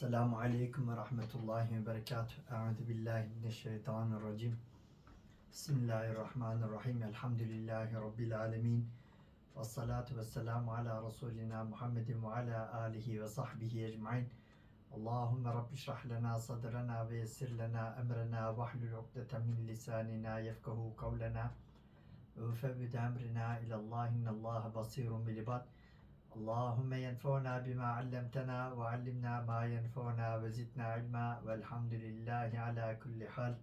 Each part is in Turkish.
السلام عليكم ورحمة الله وبركاته. أعوذ بالله من الشيطان الرجيم. بسم الله الرحمن الرحيم. الحمد لله رب العالمين. والصلاة والسلام على رسولنا محمد وعلى آله وصحبه أجمعين. اللهم رب اشرح لنا صدرنا ويسر لنا أمرنا واحلل العقدة من لساننا يفقه قولنا. وفوض أمرنا إلى الله إن الله بصير بالعباد. Allahümme yenfa'na bima allamtana ve allimna ma yenfa'na ve zidna ilma velhamdülillahi ala kulli hal.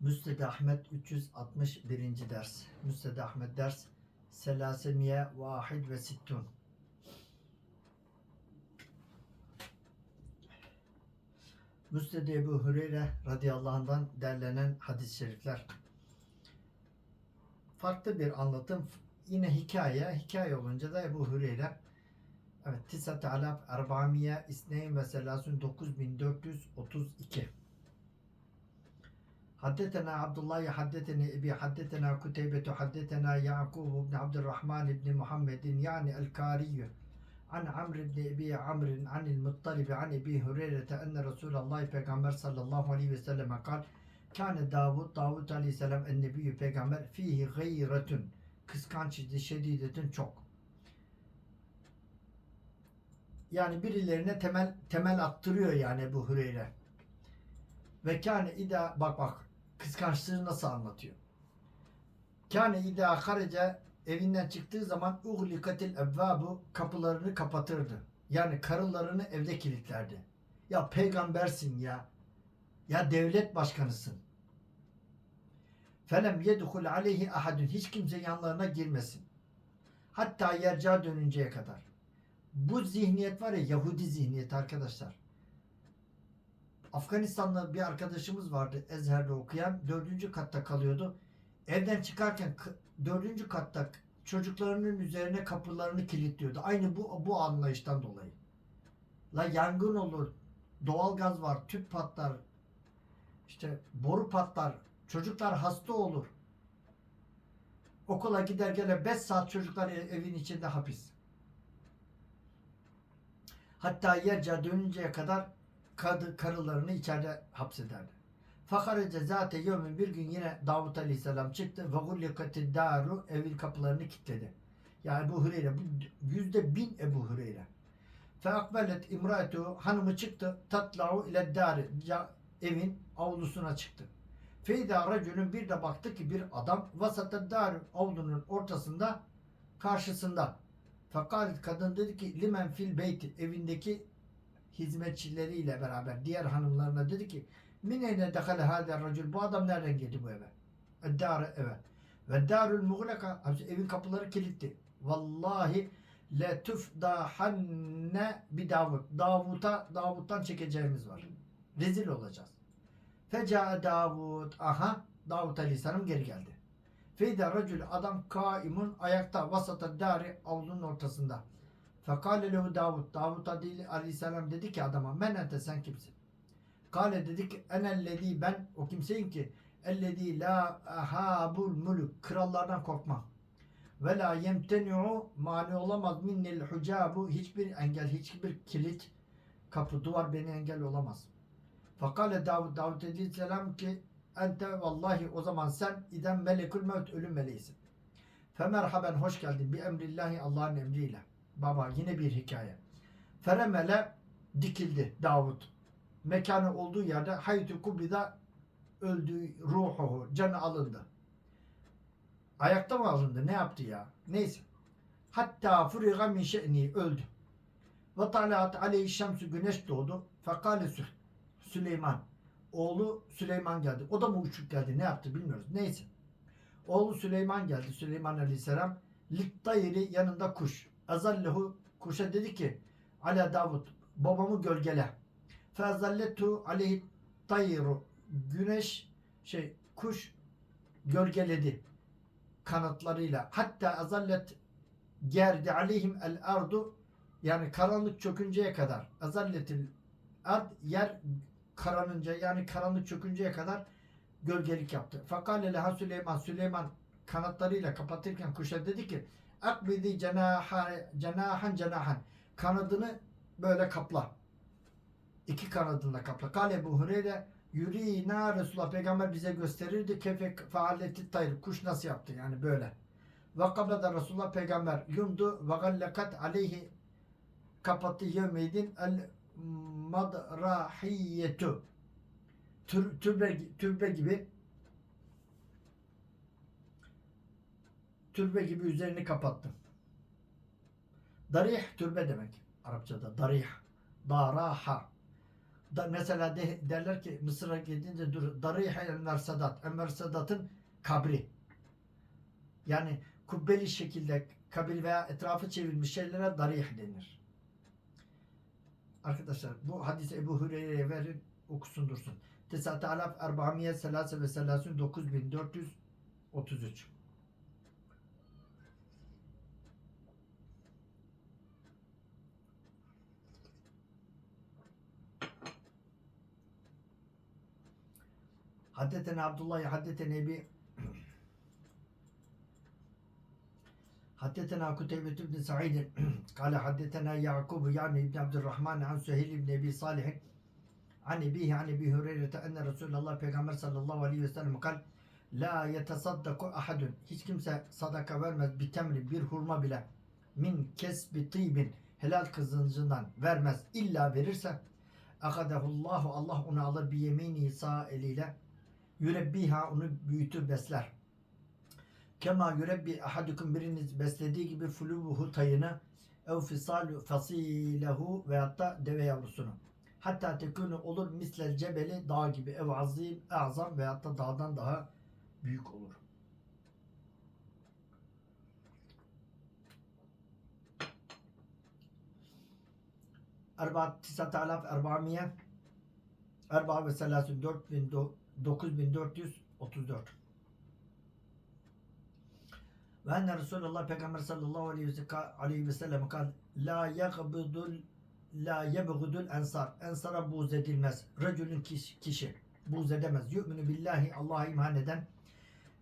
Müsned Ahmet 361. ders. Müsned Ahmet ders Selasemiye vahid ve sittun. Müsned Ebu Hureyre radıyallahu anh'dan derlenen hadis-i şerifler. Farklı bir anlatım yine hikaye. Hikaye olunca da Ebu Hureyre Evet, Tisat Alab Erbamiye İsneyn ve Selasun 9432 Haddetena Abdullah haddeteni Ebi haddetena Kuteybetu haddetena Yakub ibn Abdurrahman ibn Muhammedin yani El-Kariyyü an Amr ibn Ebi Amr'in anil Muttalibi an Ebi Hureyre'te enne Resulallah Peygamber sallallahu aleyhi ve selleme kal Kâne Davud, Davud aleyhisselam nebiyyü peygamber fihi gayretun kıskançlığı şedidetin çok. Yani birilerine temel temel attırıyor yani bu Hüreyre. Ve kâne ida bak bak kıskançlığı nasıl anlatıyor. Kâne ida harece evinden çıktığı zaman uhlikatil ebvabu kapılarını kapatırdı. Yani karılarını evde kilitlerdi. Ya peygambersin ya. Ya devlet başkanısın. Felem yedhul aleyhi ahadun. Hiç kimse yanlarına girmesin. Hatta yerca dönünceye kadar. Bu zihniyet var ya Yahudi zihniyeti arkadaşlar. Afganistan'da bir arkadaşımız vardı Ezher'de okuyan. Dördüncü katta kalıyordu. Evden çıkarken dördüncü katta çocuklarının üzerine kapılarını kilitliyordu. Aynı bu bu anlayıştan dolayı. La yangın olur, doğalgaz var, tüp patlar, işte boru patlar, çocuklar hasta olur. Okula gider gele 5 saat çocuklar ev- evin içinde hapis. Hatta yerca dönünceye kadar kadı, karılarını içeride hapsederdi. Fakarece zate yevmin bir gün yine Davut Aleyhisselam çıktı ve gullikati daru evin kapılarını kilitledi. Yani Ebu Hureyre yüzde bin Ebu Hureyre. Fe akbelet imraetu hanımı çıktı tatlau ile dari evin avlusuna çıktı. Feyda racülün bir de baktı ki bir adam vasata dar avlunun ortasında karşısında. Fakat kadın dedi ki limen fil beyti evindeki hizmetçileriyle beraber diğer hanımlarına dedi ki mineyne dekale hâder racül bu adam nereden geldi bu eve? Eddâre eve. Ve darul muğlaka evin kapıları kilitli. Vallahi le tufdahanne bi Davud. Davut'a Davut'tan çekeceğimiz var. Rezil olacağız. Feca Davud. Aha Davut Aleyhisselam geri geldi. Feyda racül adam kaimun ayakta vasata dari avlunun ortasında. Fekale lehu Davud. Davud Aleyhisselam dedi ki adama men ente sen kimsin? Kale dedi ki enellezi ben o kimseyim ki ellezi la ahabul muluk krallardan korkmam. Ve la yemteni'u mani olamaz minnel hucabu hiçbir engel hiçbir kilit kapı duvar beni engel olamaz. Fakale Davud Davud aleyhisselam ki ente vallahi o zaman sen iden melekül mevt ölüm meleğisin. Femerhaben hoş geldin bi emrillahi Allah'ın emriyle. Baba yine bir hikaye. Feremele dikildi Davud. Mekanı olduğu yerde haytu kubida öldü ruhuhu canı alındı. Ayakta mı alındı? Ne yaptı ya? Neyse. Hatta furiga min öldü. Ve talat aleyhi şemsü güneş doğdu. Fekale Sü- Süleyman. Oğlu Süleyman geldi. O da mı uçup geldi? Ne yaptı bilmiyoruz. Neyse. Oğlu Süleyman geldi. Süleyman aleyhisselam. Littayri yanında kuş. Azallehu kuşa dedi ki Ala Davud babamı gölgele. Fezalletu aleyhi tayru güneş şey kuş gölgeledi kanatlarıyla. Hatta azallet gerdi aleyhim el ardu yani karanlık çökünceye kadar azalletil ard yer karanınca yani karanlık çökünceye kadar gölgelik yaptı. Fakale leha Süleyman Süleyman kanatlarıyla kapatırken kuşa dedi ki akbidi cenaha, cenahan cenahan kanadını böyle kapla. İki kanadında kapla. Kale Ebu Hureyre yürüyna Resulullah peygamber bize gösterirdi kefe faaliyeti tayr. Kuş nasıl yaptı yani böyle. Ve kabada Resulullah peygamber yumdu ve gallakat aleyhi kapattı yevmeydin el madrahiyetu Tür, türbe, türbe gibi türbe gibi üzerini kapattı. Darih türbe demek Arapçada. Darih. Daraha. Da, mesela de, derler ki Mısır'a gidince dur. Darih Enver Sadat. Enver Sadat'ın kabri. Yani kubbeli şekilde kabir veya etrafı çevrilmiş şeylere darih denir. Arkadaşlar bu hadisi Ebu Hureyre'ye verin okusun dursun. Tesat alaf erbamiye selase ve selasun 9433 Haddetene Abdullah haddetene Ebi Haddetena Kuteybe bin Sa'id kale haddetena Yakub yani İbn Abdurrahman an Süheyl ibn Ebi Salih an Ebihi an Ebi Hureyre'te enne Resulullah Peygamber sallallahu aleyhi ve sellem kal La yetesaddaku ahadun. Hiç kimse sadaka vermez bir temri bir hurma bile min kesbi tibin helal kızıncından vermez. İlla verirse akadehullahu Allah onu alır bir yemini sağ eliyle yürebbiha onu büyütür besler. Kema yürebbi ahadukum biriniz beslediği gibi fulubuhu tayını ev fisalu fasilehu veyahut da deve yavrusunu. Hatta tekunu olur mislel cebeli dağ gibi ev azim azam veyahut da dağdan daha büyük olur. Erba tisat alaf erbamiye Erba ve selasun dört bin do- dokuz bin dört yüz otuz dört. Ve enne Resulullah Peygamber sallallahu aleyhi ve sellem, ve kal la yagbudul la yebgudul ensar ensara buğz edilmez. Racülün kişi, kişi buğz edemez. Yu'minu billahi Allah'a iman eden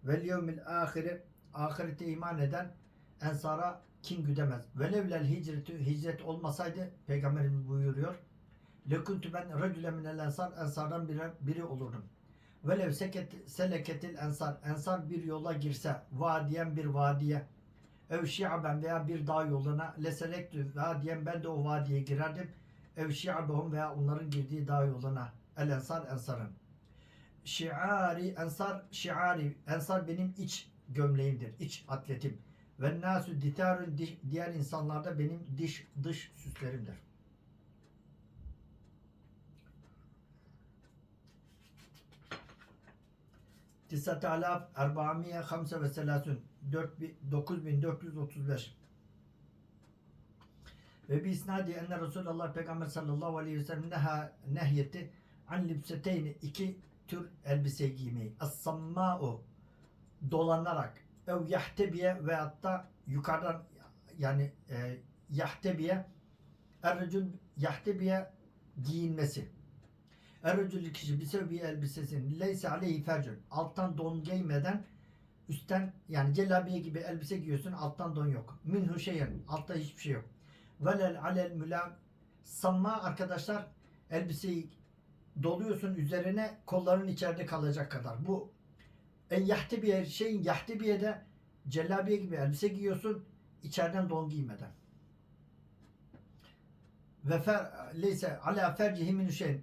vel yevmil ahire ahirete iman eden ensara kin güdemez. Velevlel hicretü hicret olmasaydı Peygamberimiz buyuruyor. Lekuntu ben racüle minel ensar ensardan biri, biri olurdum. Velev seket, seleketil ensar. Ensar bir yola girse, vadiyen bir vadiye. Ev şiaben veya bir dağ yoluna leselektü vadiyen ben de o vadiye girerdim. Ev şiabehum veya onların girdiği dağ yoluna. El ensar ensarın. Şiari ensar şiari. Ensar benim iç gömleğimdir. iç atletim. Ve nasu ditarun di- diğer insanlarda benim diş dış süslerimdir. Tisat alaf erba'miye hamse ve selasun 9435 ve bi isnadi enne Resulullah Peygamber sallallahu aleyhi ve sellem neha nehyetti an libseteyni iki tür elbise giymeyi. As-samma'u dolanarak ev yahtebiye veyahut da yukarıdan yani e, yahtebiye errecül yahtebiye giyinmesi. Errecül kişi bir sebebi elbisesinin leyse aleyhi fercün alttan don giymeden üstten yani cellabiye gibi elbise giyiyorsun alttan don yok. Minhu şeyen altta hiçbir şey yok. Velel alel mülam samma arkadaşlar elbiseyi doluyorsun üzerine kolların içeride kalacak kadar. Bu en yahtibiye şeyin yahtibiyede cellabiye gibi elbise giyiyorsun içeriden don giymeden. Ve fer, leyse ala fercihi min şeyin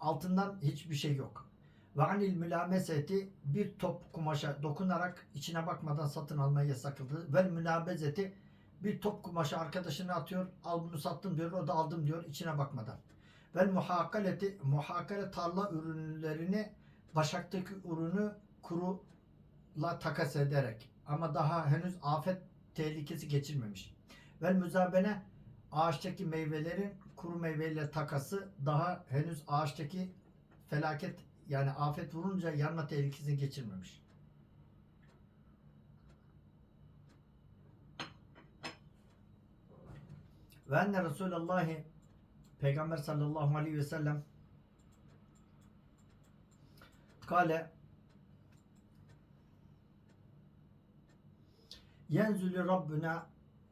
altından hiçbir şey yok. Ve anil mülameseti bir top kumaşa dokunarak içine bakmadan satın almaya yasakıldı. Ve münabezeti bir top kumaşı arkadaşına atıyor. Al bunu sattım diyor. O da aldım diyor içine bakmadan. Ve muhakaleti muhakale tarla ürünlerini başaktaki ürünü kurula takas ederek ama daha henüz afet tehlikesi geçirmemiş. Ve müzabene ağaçtaki meyvelerin kuru meyveyle takası daha henüz ağaçtaki felaket yani afet vurunca yanma tehlikesini geçirmemiş. Ve enne Resulallah Peygamber sallallahu aleyhi ve sellem kale yenzülü Rabbuna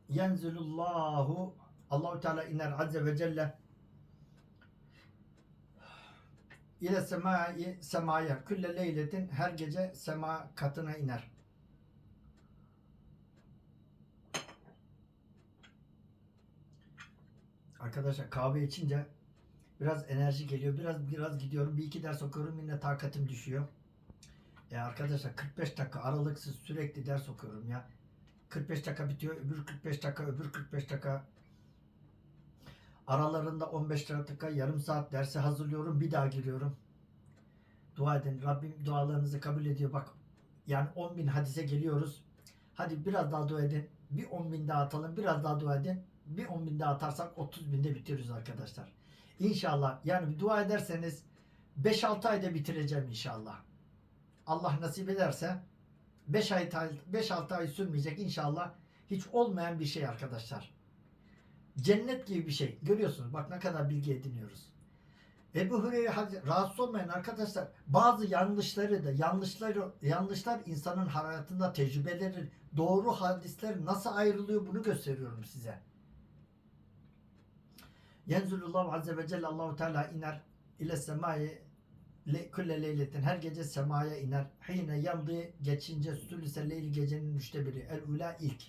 yenzülullahu Allahu Teala iner azze ve celle ile semai semaya külle leyletin her gece sema katına iner. Arkadaşlar kahve içince biraz enerji geliyor. Biraz biraz gidiyorum. Bir iki ders okuyorum yine takatim düşüyor. Ya arkadaşlar 45 dakika aralıksız sürekli ders okuyorum ya. 45 dakika bitiyor. Öbür 45 dakika, öbür 45 dakika. Aralarında 15 dakika, yarım saat derse hazırlıyorum. Bir daha giriyorum. Dua edin. Rabbim dualarınızı kabul ediyor. Bak yani 10 bin hadise geliyoruz. Hadi biraz daha dua edin. Bir 10 bin daha atalım. Biraz daha dua edin. Bir 10 bin daha atarsak 30 binde bitiriyoruz arkadaşlar. İnşallah yani dua ederseniz 5-6 ayda bitireceğim inşallah. Allah nasip ederse 5 ay 5-6 ay sürmeyecek inşallah. Hiç olmayan bir şey arkadaşlar. Cennet gibi bir şey. Görüyorsunuz bak ne kadar bilgi ediniyoruz. Ebu Hureyre rahatsız olmayın arkadaşlar. Bazı yanlışları da yanlışları yanlışlar insanın hayatında tecrübeleri doğru hadisler nasıl ayrılıyor bunu gösteriyorum size. Yenzulullahu azze ve celle Allahu Teala iner ile semai le, külle leyletin her gece semaya iner. Hine yandı geçince sülüse leyli gecenin üçte biri. El ula ilk.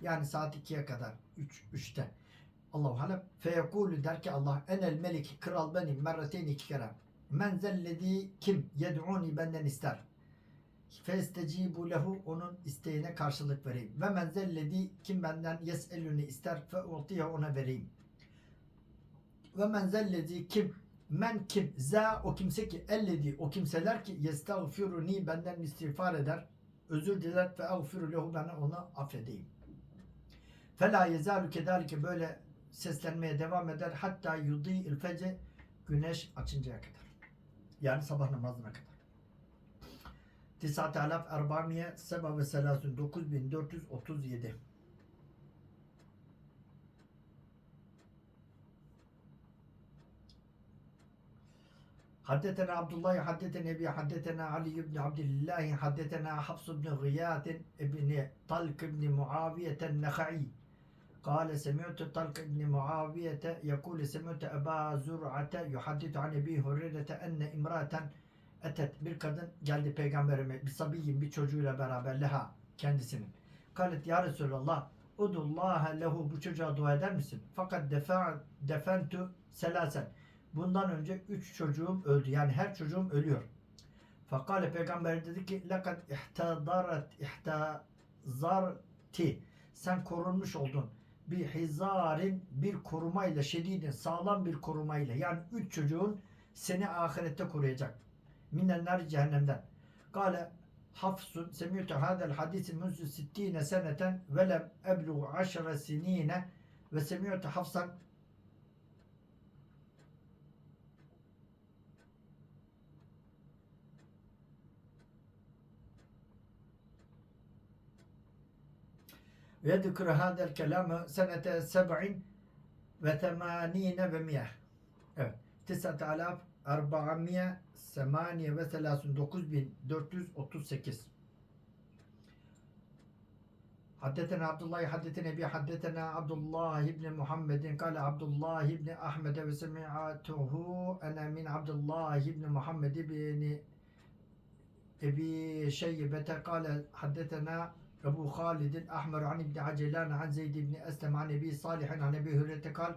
Yani saat 2'ye kadar. 3 üç, 3'te. Allahu alem. Feyekulü der ki Allah enel melik kral benim merreteyn iki kere. Men zellezi kim yed'uni benden ister. Festecibu lehu onun isteğine karşılık vereyim. Ve men zellezi kim benden yeseluni ister fe utiye ona vereyim. Ve men zellezi kim men kim za o kimse ki elledi o kimseler ki yestağfiruni benden istiğfar eder özür diler ve ağfiru lehu ben ona affedeyim. Fela yezalu kedalike böyle seslenmeye devam eder hatta yudi il fece güneş açıncaya kadar. Yani sabah namazına kadar. Tisat alaf erbamiye seba ve selasun 9437 حدثنا عبد الله حدثنا ابي حدثنا علي بن عبد الله حدثنا حفص بن غياث بن طلق بن معاوية النخعي قال سمعت طلق بن معاوية يقول سمعت أبا زرعة يحدث عن أبي هريرة أن امرأة أتت bir kadın geldi peygamberime bir sabiyin bir çocuğuyla beraber leha kendisinin. Kalet ya Resulallah Udullah lehu bu çocuğa dua eder misin? Fakat defa defentu selasen Bundan önce üç çocuğum öldü. Yani her çocuğum ölüyor. Fakale peygamber dedi ki lekad ihtadarat ihtazarti sen korunmuş oldun. Bir hizarin bir korumayla şedidin sağlam bir korumayla yani üç çocuğun seni ahirette koruyacak. Minenler cehennemden. Kale Hafsun semiytu hadel hadisi munzu sittine seneten ve lem eblu aşra sinine ve semiytu Hafsan ويذكر هذا الكلام سنة سبع وثمانين ومئة Evet. Tisat alaf 408 ve 9438 حدثنا عبد الله حدثنا ابي حدثنا عبد الله بن محمد قال عبد الله بن احمد وسمعته انا من عبد الله بن محمد بن ابي شيبه قال حدثنا أبو خالد الأحمر عن ابن عجلان عن زيد بن أسلم عن أبي صالح عن أبي هريرة قال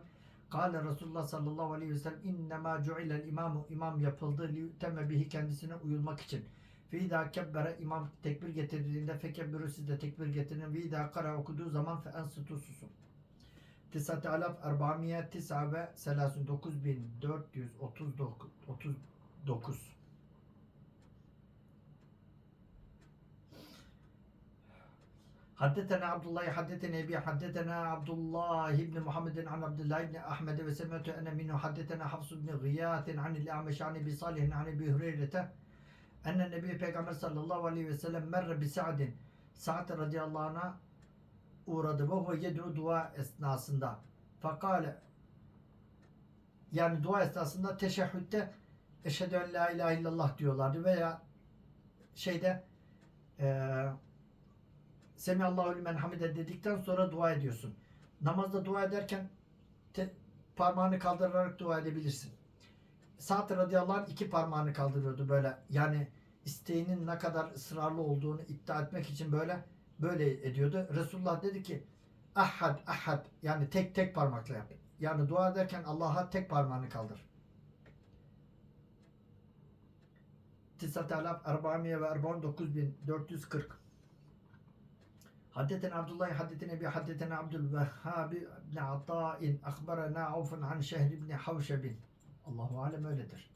قال Resulullah sallallahu aleyhi ve sellem innema cu'ilel imamu imam yapıldı liyutemme bihi kendisine uyulmak için. Ve idâ kebbere imam tekbir getirdiğinde fekebbürü siz de tekbir getirin. Ve idâ kara okuduğu zaman fe ensutu susun. 9439 bin 439 Haddetena Abdullah haddetena Ebi haddetena Abdullah ibn Muhammed'in an Abdullah ibn Ahmed ve semetu ene minhu haddetena Hafs ibn Gıyatin an il Ameş an Ebi Salih an Ebi Hüreyre'te enne Nebi Peygamber sallallahu aleyhi ve sellem merre bi Sa'din. Sa'd radıyallahu anh'a uğradı ve o yed'u dua esnasında. Fakale yani dua esnasında teşehhütte eşhedü en la ilahe illallah diyorlardı veya şeyde Semihallahu limen hamide dedikten sonra dua ediyorsun. Namazda dua ederken te- parmağını kaldırarak dua edebilirsin. Sa'd radıyallahu anh iki parmağını kaldırıyordu böyle. Yani isteğinin ne kadar ısrarlı olduğunu iddia etmek için böyle böyle ediyordu. Resulullah dedi ki ahad ahad yani tek tek parmakla yap. Yani dua ederken Allah'a tek parmağını kaldır. Tisat alaf 44940 Haddeten Abdullah haddeten Ebi haddeten Abdülvehhab ibn Ata'in akbarana Avfun an Şehr ibn Havşebin Allahu alem öyledir.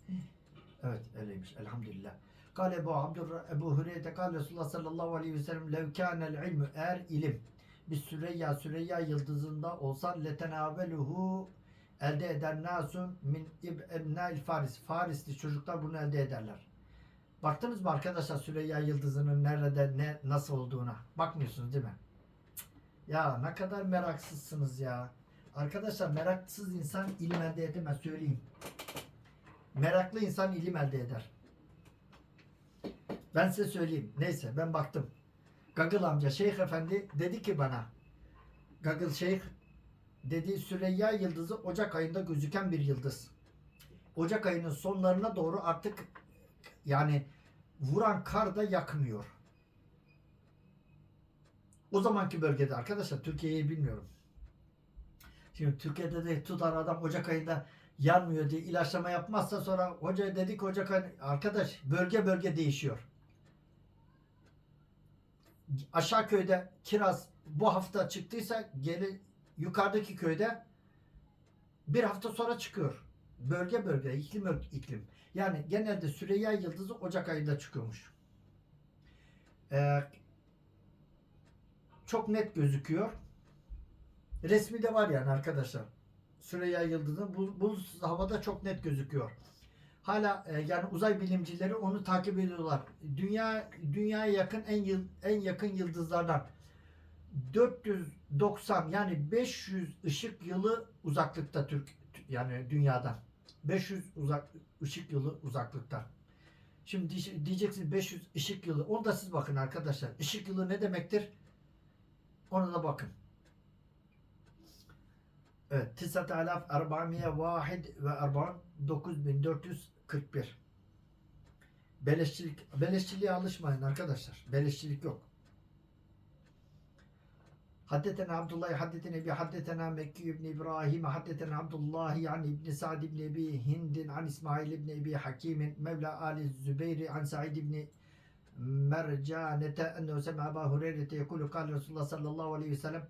Evet öyleymiş elhamdülillah. Kale Ebu Abdur Ebu Hüreyre kale Resulullah sallallahu aleyhi ve sellem lev kânel ilmü eğer ilim bir Süreyya Süreyya yıldızında olsa letenaveluhu elde eder nasun min ibnel Faris. Farisli çocuklar bunu elde ederler. Baktınız mı arkadaşlar Süreyya yıldızının nerede ne nasıl olduğuna? Bakmıyorsunuz değil mi? Ya ne kadar meraksızsınız ya. Arkadaşlar meraksız insan ilim elde edemez söyleyeyim. Meraklı insan ilim elde eder. Ben size söyleyeyim. Neyse ben baktım. Gagıl amca Şeyh Efendi dedi ki bana Gagıl Şeyh dedi Süreyya yıldızı Ocak ayında gözüken bir yıldız. Ocak ayının sonlarına doğru artık yani vuran kar da yakmıyor. O zamanki bölgede arkadaşlar Türkiye'yi bilmiyorum. Şimdi Türkiye'de de tutar adam Ocak ayında yanmıyor diye ilaçlama yapmazsa sonra hoca dedik Ocak ayı arkadaş bölge bölge değişiyor. Aşağı köyde kiraz bu hafta çıktıysa geri yukarıdaki köyde bir hafta sonra çıkıyor. Bölge bölge, iklim iklim. Yani genelde Süreyya yıldızı Ocak ayında çıkıyormuş. Ee, çok net gözüküyor. Resmi de var yani arkadaşlar. Süreyya yıldızı bu, bu havada çok net gözüküyor. Hala e, yani uzay bilimcileri onu takip ediyorlar. Dünya dünyaya yakın en yıl, en yakın yıldızlardan 490 yani 500 ışık yılı uzaklıkta Türk yani dünyadan. 500 uzak ışık yılı uzaklıkta. Şimdi diye- diyeceksiniz 500 ışık yılı. Onu da siz bakın arkadaşlar. Işık yılı ne demektir? Ona da bakın. Evet. Tisat alaf erba'miye vahid ve erba'ın 9441. Beleşçilik, beleşçiliğe alışmayın arkadaşlar. Beleşçilik yok. Haddeten Abdullah haddeten Ebi haddetena Mekki ibn İbrahim haddeten Abdullah yani İbn Sa'd ibn Ebi Hindin an İsmail ibn Ebi Hakim Mevla Ali Zübeyri an Sa'id ibn Mercanete ennehu sema Aba Hureyre'te yekulu kal Resulullah sallallahu aleyhi ve sellem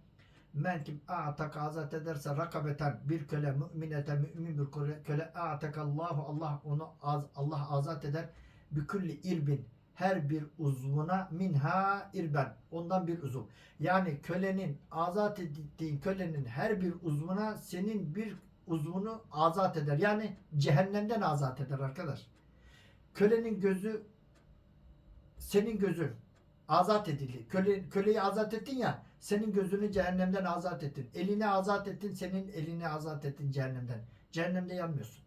men kim a'tak azat ederse rakabeten bir köle müminete mümin bir köle, köle a'takallahu Allah onu az, Allah azat eder. Bükülli irbin her bir uzvuna minha irben ondan bir uzuv. Yani kölenin azat ettiğin kölenin her bir uzvuna senin bir uzvunu azat eder. Yani cehennemden azat eder arkadaş. Kölenin gözü senin gözün azat edildi. Köle, köleyi azat ettin ya senin gözünü cehennemden azat ettin. Elini azat ettin senin elini azat ettin cehennemden. Cehennemde yanmıyorsun.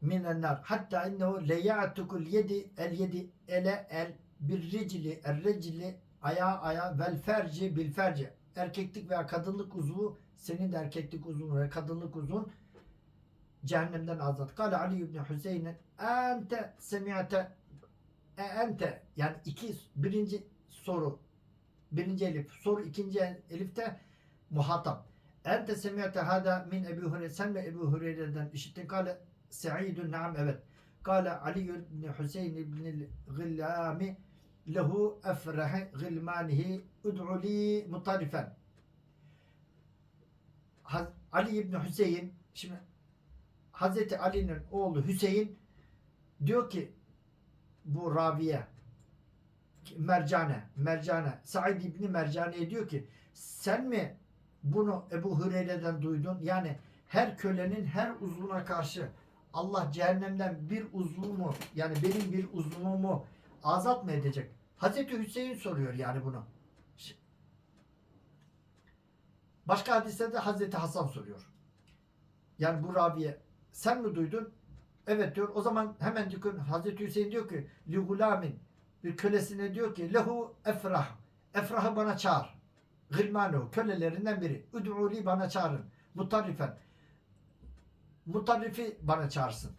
Minennar. Hatta innehu leya'tukul yedi el yedi ele el bir ricili el recili ayağı ayağı vel ferci bil ferci. Erkeklik veya kadınlık uzvu senin de erkeklik uzvun ve kadınlık uzvun cehennemden azat. Kale Ali ibn Hüseyin ente semi'te e ente yani iki birinci soru birinci elif soru ikinci elifte muhatap. Ente semi'te hada min Ebu Hureyre sen mi Ebu Hureyre'den işittin? Kale Sa'idun naam evet. Kale Ali ibn Hüseyin ibn Gillami lehu efrehe gilmanihi ud'u li mutarifen. Ali ibn Hüseyin şimdi Hazreti Ali'nin oğlu Hüseyin diyor ki bu raviye Mercane, Mercane, Said İbni Mercane'ye diyor ki sen mi bunu Ebu Hureyre'den duydun? Yani her kölenin her uzvuna karşı Allah cehennemden bir uzvumu yani benim bir uzvumu azat mı edecek? Hazreti Hüseyin soruyor yani bunu. Başka hadislerde Hazreti Hasan soruyor. Yani bu Rabiye sen mi duydun? Evet diyor. O zaman hemen diyor, Hazreti Hüseyin diyor ki li gulamin bir kölesine diyor ki lehu efrah. Efrah'ı bana çağır. gılmanu kölelerinden biri. Ud'uli bana çağırın. Mutarrifen. Mutarrifi bana çağırsın.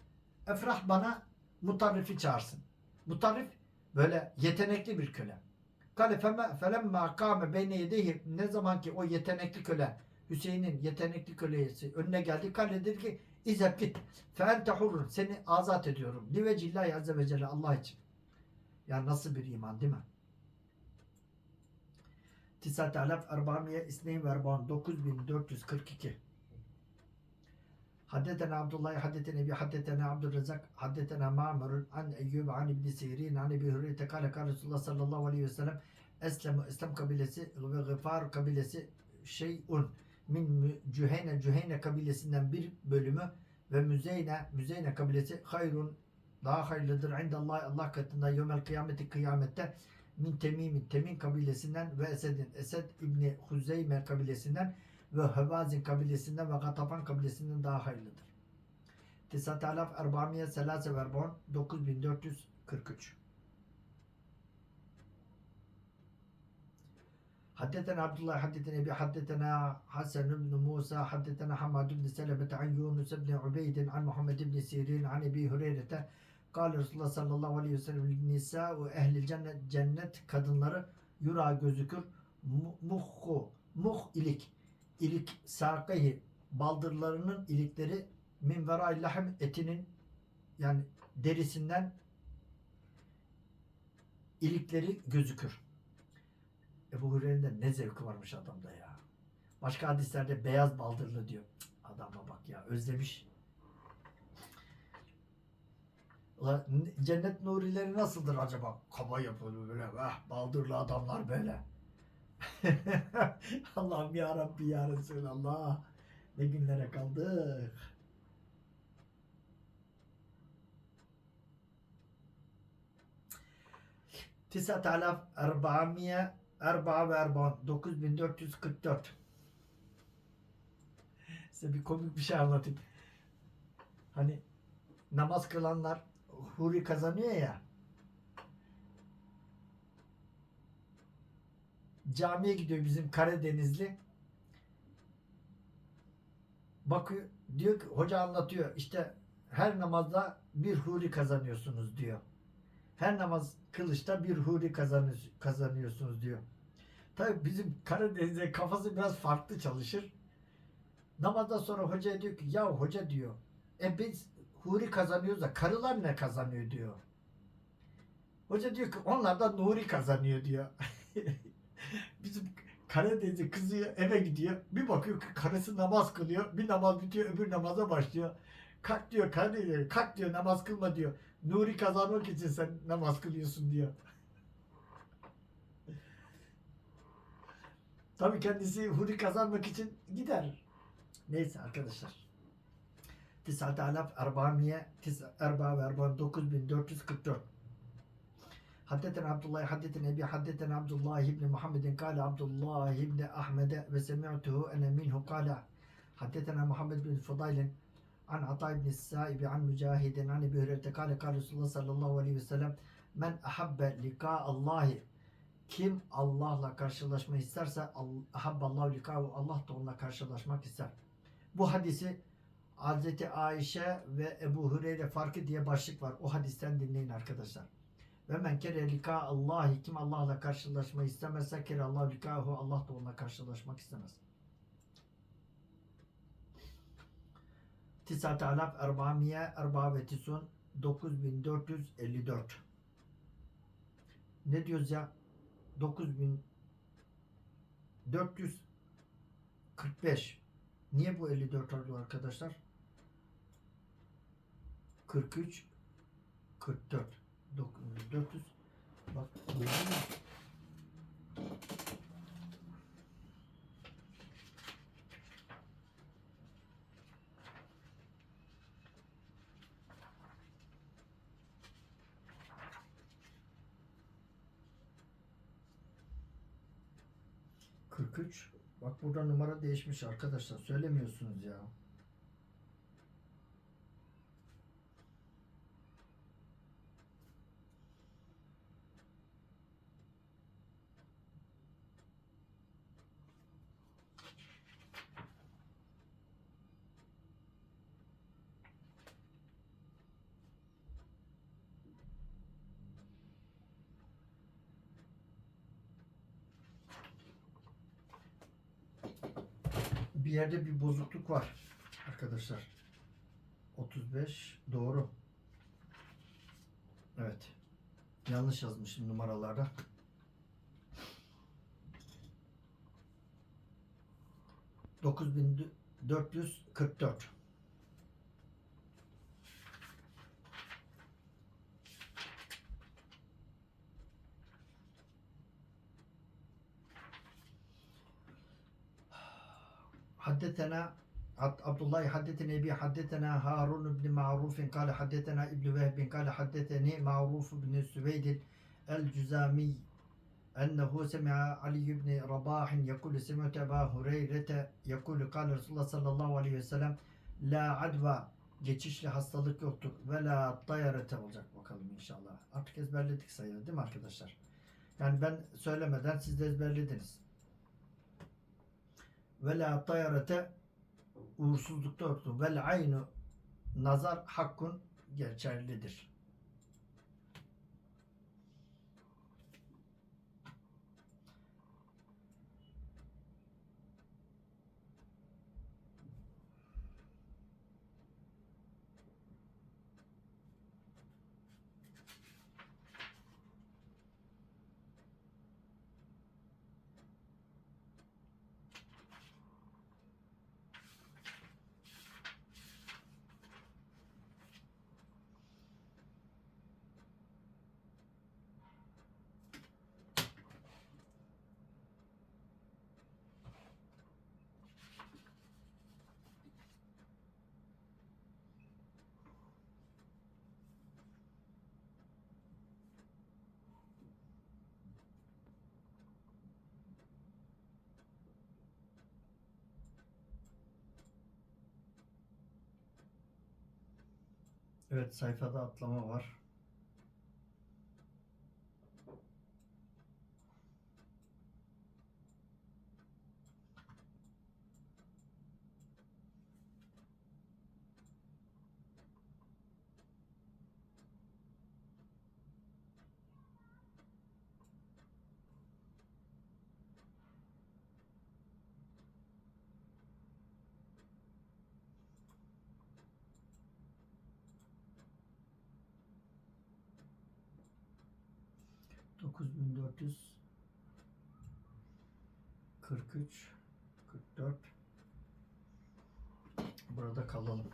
Efrah bana mutarrifi çağırsın. Mutarrif böyle yetenekli bir köle. Kale feme felemma kâme beyne yedeyhi ne zaman ki o yetenekli köle Hüseyin'in yetenekli kölesi önüne geldi. Kale dedi ki İzheb git. Fe ente hurrun. Seni azat ediyorum. Livecillahi azze ve celle Allah için. Ya nasıl bir iman değil mi? Tisat alaf erbamiye isneyn ve erban 9442 Haddetena Abdullah, haddetena Ebi, haddetena Abdurrezzak, haddetena Ma'merun, an Eyyub, an İbni Sirin, an Ebi Hürriyete, kale Resulullah sallallahu aleyhi ve sellem, Eslem, İslam kabilesi ve Gıfar kabilesi şeyun min Cüheyne, Cüheyne kabilesinden bir bölümü ve Müzeyne, Müzeyne kabilesi hayrun daha hayırlıdır indallah Allah katında yevmel kıyameti kıyamette min Temim'in Temim kabilesinden ve Esed'in Esed İbni Huzeyme kabilesinden ve Hevazin kabilesinden ve Gatafan kabilesinden daha hayırlıdır. Tisat alaf erbamiye selase verbon 9443 حدثنا عبد الله حدثنا ابي حدثنا حسن بن موسى حدثنا حماد بن سلمة عن يونس بن عبيد عن محمد بن سيرين عن ابي هريرة قال رسول الله صلى الله عليه وسلم النساء ehli cennet cennet kadınları yura gözükür Mu- muhku muh ilik ilik sarkayı baldırlarının ilikleri min vera'il lahm etinin yani derisinden ilikleri gözükür. Ebu Hureyre'nin de ne zevki varmış adamda ya. Başka hadislerde beyaz baldırlı diyor. Cık, Adama bak ya özlemiş. Cennet nurileri nasıldır acaba? Kaba yapılı böyle. Ah, baldırlı adamlar böyle. Allah'ım ya Rabbi ya Resulallah. Ne günlere kaldık. Tisat alaf erba'miye erba'a ve erba'n 9444 Size bir komik bir şey anlatayım. Hani namaz kılanlar huri kazanıyor ya. Camiye gidiyor bizim Karadenizli. Bakıyor diyor ki hoca anlatıyor işte her namazda bir huri kazanıyorsunuz diyor. Her namaz kılıçta bir huri kazanıyor- kazanıyorsunuz diyor. Tabii bizim Karadeniz'de kafası biraz farklı çalışır. Namazdan sonra hoca diyor ki ya hoca diyor e biz huri kazanıyoruz da karılar ne kazanıyor diyor. Hoca diyor ki onlar da nuri kazanıyor diyor. bizim Karadeniz'de kızı eve gidiyor. Bir bakıyor ki karısı namaz kılıyor. Bir namaz bitiyor öbür namaza başlıyor. Kalk diyor Karadeniz kalk diyor namaz kılma diyor. Nuri kazanmak için sen namaz kılıyorsun diyor. Tabii kendisi huri kazanmak için gider. Neyse arkadaşlar. Tisat alaf erbamiye tis erba ve erba 9444 Haddeten Abdullah haddeten Ebi haddeten Abdullah ibn Muhammedin kâle Abdullah ibn Ahmed'e ve semi'tuhu ene minhu kâle haddetena Muhammed bin Fudaylin an Ata ibn Saibi an Mücahidin an Ebi Hüreyre kâle kâle Resulullah sallallahu aleyhi ve sellem men ahabbe lika Allahi kim Allah'la karşılaşmayı isterse Al- ahabballahu likahu Allah da onunla karşılaşmak ister. Bu hadisi Hazreti Ayşe ve Ebu Hureyre farkı diye başlık var. O hadisten dinleyin arkadaşlar. Ve men kere lika Allahi kim Allah'la karşılaşmayı istemezse kere Allah likahu Allah da onunla karşılaşmak istemez. Tisat alaf erbamiye erba ve tisun 9454 Ne diyoruz ya? 9445 Niye bu 54 oluyor arkadaşlar? 43 44 400 bak? Kırk üç. Bak burada numara değişmiş arkadaşlar. Söylemiyorsunuz ya. bir yerde bir bozukluk var arkadaşlar. 35 doğru. Evet. Yanlış yazmışım numaralarda. Dokuz bin dört yüz kırk dört. Haddetena Abdullah haddetena Ebi haddetena Harun ibn Ma'ruf kâle haddetena İbn Vehb kâle haddeteni Ma'ruf ibn Süveyd el-Cüzami ennehu semi'a Ali ibn Rabah yekulu semi'tu Ebu Hureyre yekulu kâle Resulullah sallallahu aleyhi ve sellem la adva geçişli hastalık yoktur ve la dayarete olacak bakalım inşallah. Artık ezberledik sayılır değil mi arkadaşlar? Yani ben söylemeden siz de ezberlediniz. Ve la dayarete uğursuzlukta yoktur. Vel aynu nazar hakkun geçerlidir. Evet sayfada atlama var. Dokuz bin dört yüz kırk üç. kırk dört. Burada kalalım.